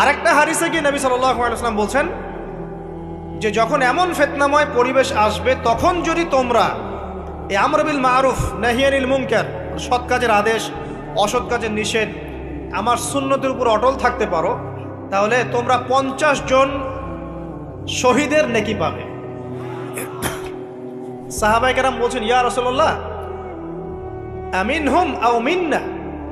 আরেকটা হারিসে গিয়ে নবী সাল্লাম বলছেন যে যখন এমন ফেতনাময় পরিবেশ আসবে, তখন যদি তোমরা এ আমরবিল মারুফ নাহিয়ানিল মুনকার, সৎ কাজের আদেশ, অসৎ কাজের নিষেধ, আমার সুন্নতের উপর অটল থাকতে পারো, তাহলে তোমরা পঞ্চাশ জন শহীদের নেকি পাবে। সাহাবাই কেরাম বলছেন, ইয়া রসল্লাহ আমিন হুম আও মিন্না?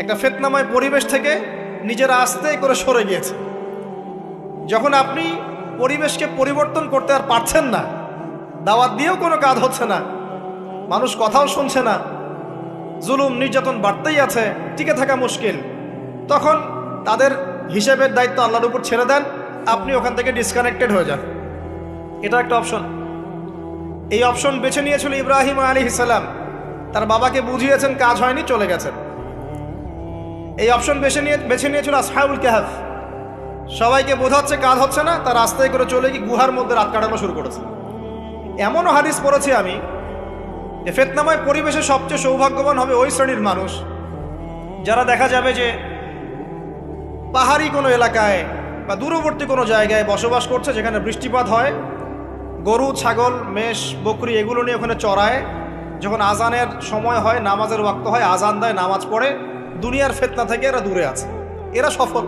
একটা ফেতনাময় পরিবেশ থেকে নিজেরা আস্তে করে সরে গিয়েছে। যখন আপনি পরিবেশকে পরিবর্তন করতে আর পারছেন না, দাওয়াত দিয়েও কোনো কাজ হচ্ছে না, মানুষ কথাও শুনছে না, জুলুম, নির্যাতন বাড়তেই আছে, টিকে থাকা মুশকিল, তখন তাদের হিসেবের দায়িত্ব আল্লাহর উপর ছেড়ে দেন, আপনি ওখান থেকে ডিসকানেক্টেড হয়ে যান। এটা একটা অপশন এই অপশন বেছে নিয়েছিল ইব্রাহিম আলী ইসালাম তার বাবাকে বুঝিয়েছেন, কাজ হয়নি, চলে গেছেন। এই অপশন বেছে নিয়ে বেছে নিয়েছিল আসহাবুল কেহাফ। সবাইকে বোঝাচ্ছে কাজ হচ্ছে না, তার রাস্তায় করে চলে গিয়ে গুহার মধ্যে রাত কাটানো শুরু করেছে। এমনও হাদিস পড়েছি আমি যে ফেতনাময় পরিবেশে সবচেয়ে সৌভাগ্যবান হবে ওই শ্রেণির মানুষ, যারা দেখা যাবে যে পাহাড়ি কোনো এলাকায় বা দূরবর্তী কোনো জায়গায় বসবাস করছে, যেখানে বৃষ্টিপাত হয়, গরু, ছাগল, মেষ, বকরি এগুলো নিয়ে ওখানে চড়ায়। যখন আজানের সময় হয়, নামাজের ওয়াক্ত হয়, আজান দেয়, নামাজ পড়ে দুনিয়ার ফেতনা থেকে এরা দূরে আছে। এরা সফল।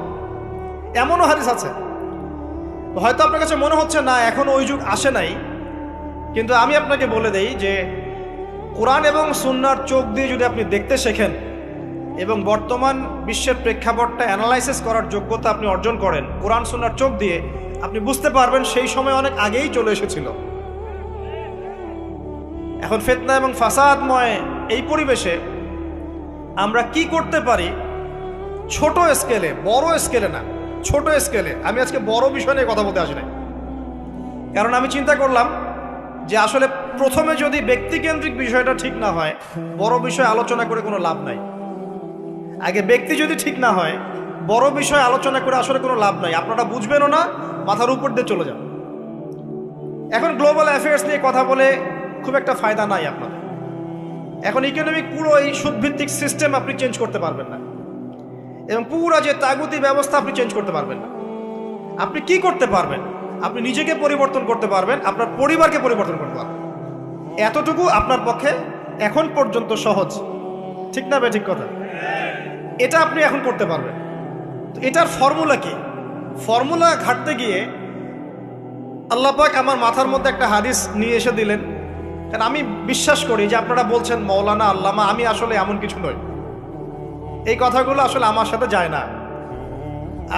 এমনও হাদিস আছে। হয়তো আপনার কাছে মনে হচ্ছে, না, এখন ওই যুগ আসে নাই। কিন্তু আমি আপনাকে বলে দেই যে, কোরআন এবং সুন্নার চোখ দিয়ে যদি আপনি দেখতে শেখেন এবং বর্তমান বিশ্বের প্রেক্ষাপটটা অ্যানালাইসিস করার যোগ্যতা আপনি অর্জন করেন, কোরআন, সুন্নার চোখ দিয়ে, আপনি বুঝতে পারবেন সেই সময় অনেক আগেই চলে এসেছিল। এখন ফেতনা এবং ফাসাদময় এই পরিবেশে আমরা কি করতে পারি? ছোট স্কেলে বড় স্কেলে না, ছোট স্কেলে আমি আজকে বড় বিষয় নিয়ে কথা বলতে আসি নাই। কারণ আমি চিন্তা করলাম যে আসলে প্রথমে যদি ব্যক্তিকেন্দ্রিক বিষয়টা ঠিক না হয়, বড় বিষয় আলোচনা করে কোনো লাভ নাই। আগে ব্যক্তি যদি ঠিক না হয়, বড় বিষয় আলোচনা করে আসলে কোনো লাভ নাই। আপনারা বুঝবেনও না, মাথার উপর দিয়ে চলে যান। এখন গ্লোবাল অ্যাফেয়ার্স নিয়ে কথা বলে খুব একটা ফায়দা নাই আপনাদের এখন ইকোনমিক পুরো এই সুদভিত্তিক সিস্টেম আপনি চেঞ্জ করতে পারবেন না। এবং পুরো যে তাগুতি ব্যবস্থা আপনি চেঞ্জ করতে পারবেন না। আপনি কি করতে পারবেন? আপনি নিজেকে পরিবর্তন করতে পারবেন, আপনার পরিবারকে পরিবর্তন করতে পারবেন। এতটুকু আপনার পক্ষে এখন পর্যন্ত সহজ। ঠিক না ঠিক কথা? এটা আপনি এখন করতে পারবেন। তো এটার ফর্মুলা কি? ফর্মুলা ঘাটতে গিয়ে আল্লাহ পাক আমার মাথার মধ্যে একটা হাদিস নিয়ে এসে দিলেন। কারণ আমি বিশ্বাস করি যে আপনারা বলছেন, মৌলানা আল্লামা, আমি আসলে এমন কিছু নই। এই কথাগুলো আসলে আমার সাথে যায় না।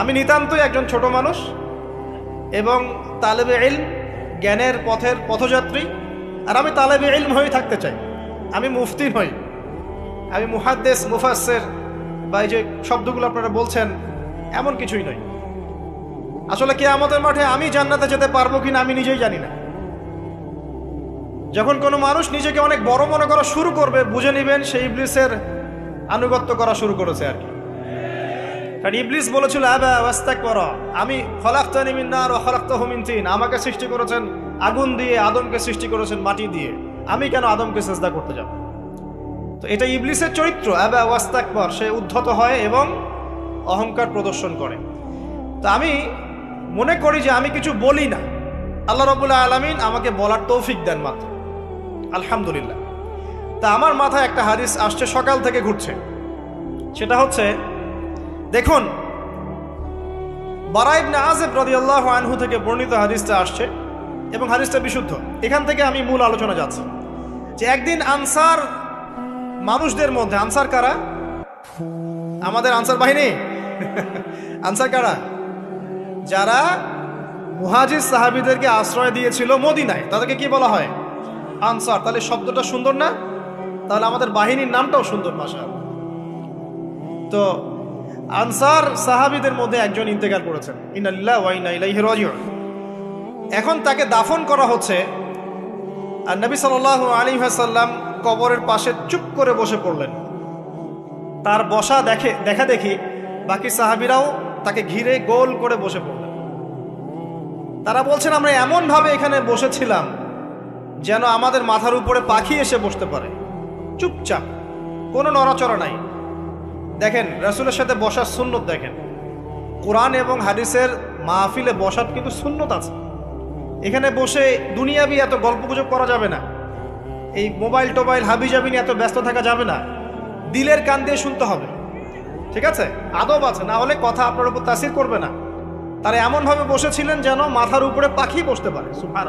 আমি নিতান্তই একজন ছোট মানুষ এবং তালেবে ইলম, জ্ঞানের পথের পথযাত্রী, আর আমি তালেবে ইলম হয়ে থাকতে চাই। আমি মুফতি নই। আমি মুহাদ্দেস মুফাসের বা এই যে শব্দগুলো আপনারা বলছেন, এমন কিছুই নয় আসলে কে আমাদের মাঠে আমি জান্নাতে যেতে পারব কিনা আমি নিজেই জানি না। যখন কোনো মানুষ নিজেকে অনেক বড় মনে করা শুরু করবে, বুঝে নেবেন সেই ইবলিসের আনুগত্য করা শুরু করেছে আর কি। কারণ ইবলিস বলেছিল, আবা ওয়াস্তাক করা আমি খলাক্তানি মিন্নার ও খলাক্তাহু মিন তিন। আমাকে সৃষ্টি করেছেন আগুন দিয়ে, আদমকে সৃষ্টি করেছেন মাটি দিয়ে। আমি কেন আদমকে চেষ্টা করতে যাব? তো এটা ইবলিসের চরিত্র, আবা ওয়াস্তাকবর সে উদ্ধত হয় এবং অহংকার প্রদর্শন করে। তো আমি মনে করি যে আমি কিছু বলি না। আল্লাহ রবুল্লাহ আলমিন আমাকে বলার তৌফিক দেন মাত্র। আলহামদুলিল্লাহ। তা আমার মাথায় একটা হাদিস আসছে, সকাল থেকে ঘুরছে। সেটা হচ্ছে, দেখুন বারাইবনে আজেব রাদিয়াল্লাহু আনহু থেকে বর্ণিত হাদিসটা আসছে এবং হাদিসটা বিশুদ্ধ। এখান থেকে আমি মূল আলোচনা যাচ্ছি। যে একদিন আনসার মানুষদের মধ্যে, আনসার কারা? আমাদের আনসার বাহিনী। আনসার কারা? যারা মুহাজির সাহাবিদেরকে আশ্রয় দিয়েছিল মদিনায়। তাদেরকে কি বলা হয়? আনসার, তাহলে শব্দটা সুন্দর না? তাহলে আমাদের বাহিনীর নামটাও সুন্দর ভাষা তো, আনসার সাহাবিদের মধ্যে একজন ইন্তেকাল করেছেন। ইনাল্লাহ এখন তাকে দাফন করা হচ্ছে। আর নবী সাল্লাল্লাহু আলাইহি ওয়াসাল্লাম কবরের পাশে চুপ করে বসে পড়লেন। তার বসা দেখে, দেখা দেখি বাকি সাহাবিরাও তাকে ঘিরে গোল করে বসে পড়লেন। তারা বলছেন, আমরা এমনভাবে এখানে বসেছিলাম যেন আমাদের মাথার উপরে পাখি এসে বসতে পারে। চুপচাপ, কোনো নড়াচড়া নাই। দেখেন, রাসুলের সাথে বসার সুন্নত দেখেন। কোরআন এবং হাদিসের মাহফিলে বসার কিন্তু সুন্নত আছে। এখানে বসে দুনিয়াবি এত গল্প গুজব করা যাবে না। এই মোবাইল টোবাইল হাবি জাবি নিয়ে এত ব্যস্ত থাকা যাবে না। দিলের কান দিয়ে শুনতে হবে। ঠিক আছে? আদব আছে, না হলে কথা আপনার উপর তাসির করবে না। তারা এমনভাবে বসেছিলেন যেন মাথার উপরে পাখি বসতে পারে। সুফান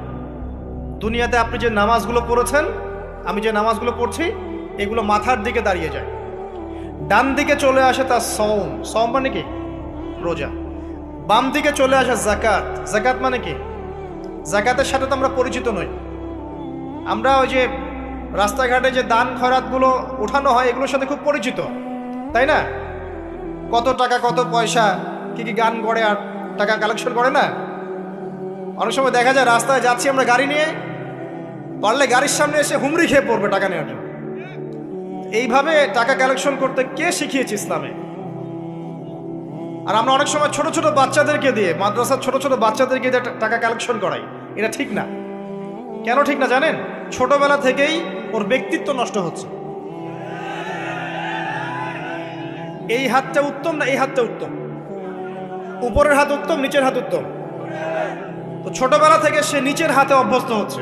দুনিয়াতে আপনি যে নামাজগুলো পড়েছেন, আমি যে নামাজগুলো পড়ছি, এগুলো মাথার দিকে দাঁড়িয়ে যায়। ডান দিকে চলে আসে তার সৌম সৌম মানে কি? রোজা। বাম দিকে চলে আসে জাকাত জাকাত মানে কি? জাকাতের সাথে তো আমরা পরিচিত নই। আমরা ওই যে রাস্তাঘাটে যে দান খরাতগুলো উঠানো হয়, এগুলোর সাথে খুব পরিচিত। তাই না? কত টাকা, কত পয়সা, কি কি গান করে আর টাকা কালেকশন করে না? অনেক সময় দেখা যায় রাস্তায় যাচ্ছি আমরা গাড়ি নিয়ে পারলে গাড়ির সামনে এসে হুমড়ি খেয়ে পড়বে টাকা নেওয়ার জন্য। এইভাবে টাকা কালেকশন করতে কে শিখিয়েছে ইসলামে? আর আমরা অনেক সময় ছোট ছোট বাচ্চাদেরকে দিয়ে, মাদ্রাসার ছোট ছোট বাচ্চাদেরকে দিয়ে টাকা কালেকশন করাই। এটা ঠিক না। কেন ঠিক না জানেন? ছোটবেলা থেকেই ওর ব্যক্তিত্ব নষ্ট হচ্ছে। এই হাতটা উত্তম না এই হাতটা উত্তম? উপরের হাত উত্তম, নিচের হাত উত্তম? তো ছোটবেলা থেকে সে নিচের হাতে অভ্যস্ত হচ্ছে।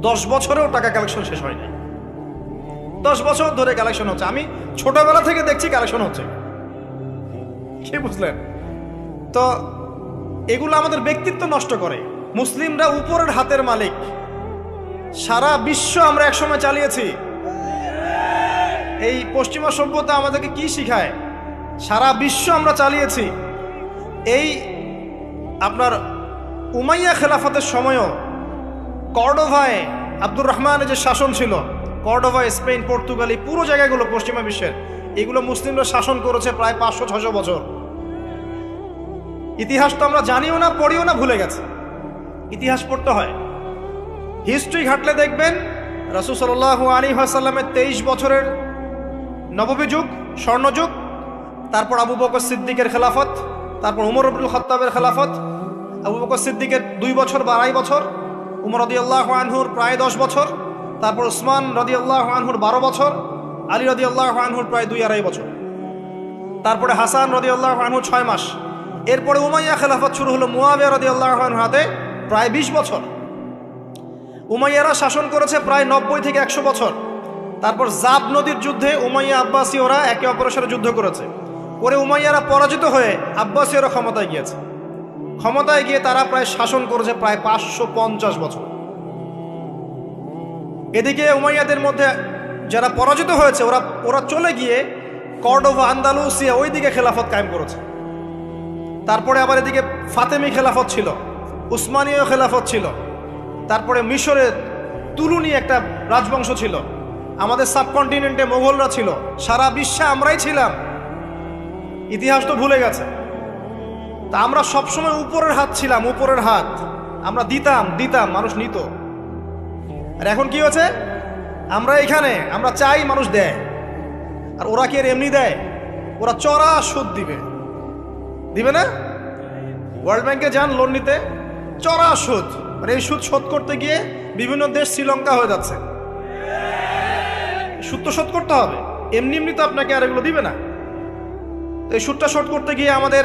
দশ বছরেও টাকা কালেকশন শেষ হয়নি দশ বছর ধরে কালেকশন হচ্ছে। আমি ছোটবেলা থেকে দেখছি কালেকশন হচ্ছে। কি বুঝলেন? তো এগুলো আমাদের ব্যক্তিত্ব নষ্ট করে। মুসলিমরা উপরের হাতের মালিক। সারা বিশ্ব আমরা একসময় চালিয়েছি। এই পশ্চিমা সভ্যতা আমাদেরকে কি শিখায়? সারা বিশ্ব আমরা চালিয়েছি। এই আপনার উমাইয়া খেলাফতের সময়ও কর্ডোভায় আব্দুর রহমানের যে শাসন ছিল কর্ডোভা স্পেন, পর্তুগাল, এই পুরো জায়গাগুলো পশ্চিমা বিশ্বের, এগুলো মুসলিমরা শাসন করেছে প্রায় পাঁচশো ছশো বছর। ইতিহাস তো আমরা জানিও না, পড়িও না, ভুলে গেছে। ইতিহাস পড়তে হয়। হিস্ট্রি ঘাটলে দেখবেন, রসুল সাল্লাহ আলী আসাল্লামের তেইশ বছরের নববী যুগ স্বর্ণযুগ, তারপর আবু বকর সিদ্দিকের খেলাফত, তারপর উমর আব্দুল খত্তাবের খেলাফত, আবু বকর সিদ্দিকের দুই বছর বা আড়াই বছর উমর রদি আল্লাহ আনহুর প্রায় দশ বছর, তারপর উসমান রদি আল্লাহ আনহুর বারো বছর, আলী রদি আল্লাহ আনহুর প্রায় দুই আড়াই বছর। তারপরে হাসান রদি আল্লাহ আনহু ছয় মাস। এরপরে উমাইয়া খেলাফত শুরু হলো মুয়াবিয়া রদি আল্লাহ আনহুর হাতে প্রায় বিশ বছর। উমাইয়ারা শাসন করেছে প্রায় নব্বই থেকে একশো বছর। তারপর জাব নদীর যুদ্ধে উমাইয়া আব্বাসী ওরা একে অপরের সাথে যুদ্ধ করেছে। পরে উমাইয়ারা পরাজিত হয়ে আব্বাসীয়রা ক্ষমতায় গিয়েছে। ক্ষমতায় গিয়ে তারা প্রায় শাসন করেছে প্রায় পাঁচশো পঞ্চাশ বছর। এদিকে উমাইয়াদের মধ্যে যারা পরাজিত হয়েছে, ওরা ওরা চলে গিয়ে কর্ডোভা, আন্দালুসিয়া ওই দিকে খেলাফত কায়েম করেছে। তারপরে আবার এদিকে ফাতেমি খেলাফত ছিল, উসমানীয় খেলাফত ছিল। তারপরে মিশরে তুলুনি একটা রাজবংশ ছিল। আমাদের সাবকন্টিনেন্টে মোগলরা ছিল। সারা বিশ্বে আমরাই ছিলাম। ইতিহাস তো ভুলে গেছে। তা আমরা সবসময় উপরের হাত ছিলাম, উপরের হাত। আমরা দিতাম দিতাম, মানুষ নিত। আর এখন কি হয়েছে? আমরা এখানে, আমরা চাই মানুষ দেয়। আর ওরা কি আর এমনি দেয়? ওরা চড়া সুদ দিবে। দিবে না? ওয়ার্ল্ড ব্যাংকে যান লোন নিতে। চড়া সুদ। মানে এই সুদ শোধ করতে গিয়ে বিভিন্ন দেশ শ্রীলঙ্কা হয়ে যাচ্ছে। সুদ তো শোধ করতে হবে। এমনি এমনি তো আপনাকে আর এগুলো দিবে না। তো এই সুদটা শোধ করতে গিয়ে আমাদের